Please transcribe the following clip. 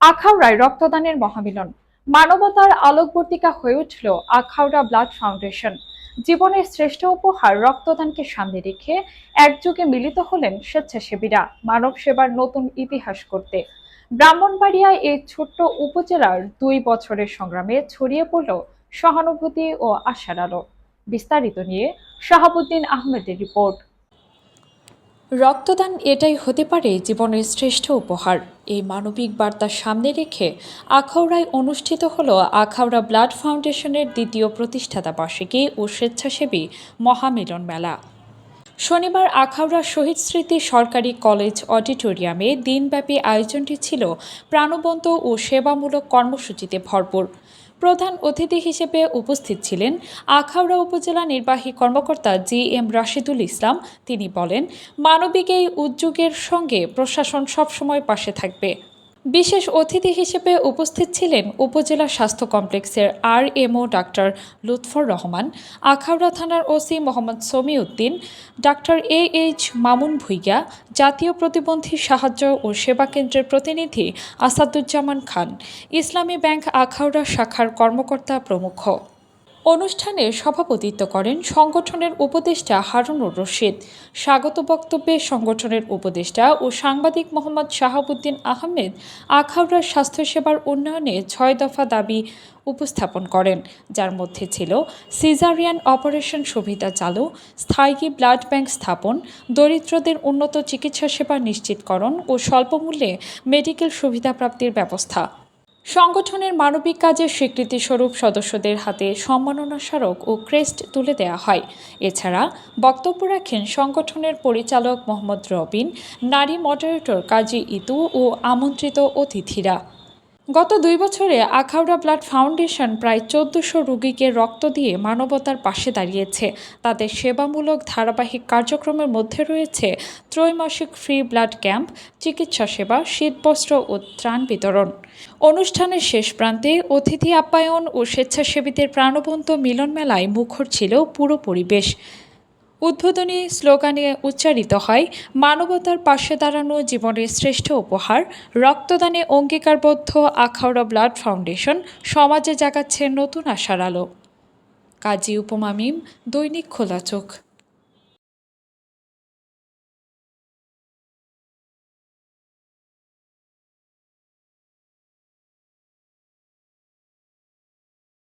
আখাউড়ায় রক্তদানের মহামিলন। মানবতার আলোকবর্তিকা হয়ে উঠল আখাউড়া ব্লাড ফাউন্ডেশন। জীবনের শ্রেষ্ঠ উপহার রক্তদানকে সামনে রেখে একযোগে মিলিত হলেন স্বেচ্ছাসেবীরা মানব সেবার নতুন ইতিহাস করতে। ব্রাহ্মণবাড়িয়ায় এই ছোট্ট উপজেলার দুই বছরের সংগ্রামে ছড়িয়ে পড়ল সহানুভূতি ও আশার আলো। বিস্তারিত নিয়ে শাহাবুদ্দিন আহমেদের রিপোর্ট। রক্তদান এটাই হতে পারে জীবনের শ্রেষ্ঠ উপহার। এই মানবিক বার্তা সামনে রেখে আখাউড়ায় অনুষ্ঠিত হল আখাউড়া ব্লাড ফাউন্ডেশনের দ্বিতীয় প্রতিষ্ঠাতা বার্ষিকী ও স্বেচ্ছাসেবী মহামিলন মেলা। শনিবার আখাউড়া শহীদ স্মৃতি সরকারি কলেজ অডিটোরিয়ামে দিনব্যাপী আয়োজনটি ছিল প্রাণবন্ত ও সেবামূলক কর্মসূচিতে ভরপুর। প্রধান অতিথি হিসেবে উপস্থিত ছিলেন আখাউড়া উপজেলা নির্বাহী কর্মকর্তা জি এম রাশিদুল ইসলাম। তিনি বলেন, মানবিক এই উদ্যোগের সঙ্গে প্রশাসন সবসময় পাশে থাকবে। বিশেষ অতিথি হিসেবে উপস্থিত ছিলেন উপজেলা স্বাস্থ্য কমপ্লেক্সের R MO doctor Lutfur Rahman, Akhaura থানার OC Mohammad Samiuddin, doctor A H Mamun Bhuiyan, জাতীয় প্রতিবন্ধী সাহায্য ও সেবা কেন্দ্রের প্রতিনিধি আসাদুজ্জামান খান, ইসলামী ব্যাংক আখাউড়া শাখার কর্মকর্তা প্রমুখ। অনুষ্ঠানে সভাপতিত্ব করেন সংগঠনের উপদেষ্টা হারুনুর রশিদ। স্বাগত বক্তব্যে সংগঠনের উপদেষ্টা ও সাংবাদিক মোহাম্মদ শাহাবুদ্দিন আহমেদ আখাউড়ার স্বাস্থ্যসেবার উন্নয়নে ছয় দফা দাবি উপস্থাপন করেন, যার মধ্যে ছিল সিজারিয়ান অপারেশন সুবিধা চালু, স্থায়ী ব্লাড ব্যাংক স্থাপন, দরিদ্রদের উন্নত চিকিৎসা সেবা নিশ্চিতকরণ ও স্বল্পমূল্যে মেডিকেল সুবিধা প্রাপ্তির ব্যবস্থা। সংগঠনের মানবিক কাজের স্বীকৃতিস্বরূপ সদস্যদের হাতে সম্মাননা স্মারক ও ক্রেস্ট তুলে দেওয়া হয়। এছাড়া বক্তব্য রাখেন সংগঠনের পরিচালক মোহাম্মদ রবিন, নারী মডারেটর কাজী ইতু ও আমন্ত্রিত অতিথিরা। গত দুই বছরে আখাউড়া ব্লাড ফাউন্ডেশন প্রায় চোদ্দশো রুগীকে রক্ত দিয়ে মানবতার পাশে দাঁড়িয়েছে। তাদের সেবামূলক ধারাবাহিক কার্যক্রমের মধ্যে রয়েছে ত্রৈমাসিক ফ্রি ব্লাড ক্যাম্প, চিকিৎসা সেবা, শীতবস্ত্র ও ত্রাণ বিতরণ। অনুষ্ঠানের শেষ প্রান্তে অতিথি আপ্যায়ন ও স্বেচ্ছাসেবীদের প্রাণবন্ত মিলন মেলায় মুখর ছিল পুরো পরিবেশ। উদ্বোধনী স্লোগানে উচ্চারিত হয়, মানবতার পাশে দাঁড়ানো জীবনের শ্রেষ্ঠ উপহার, রক্তদানে অঙ্গীকারবদ্ধ আখাউড়া ব্লাড ফাউন্ডেশন, সমাজে জাগাচ্ছে নতুন আশার আলো। কাজী উপমামিম দৈনিক খোলা চোখ।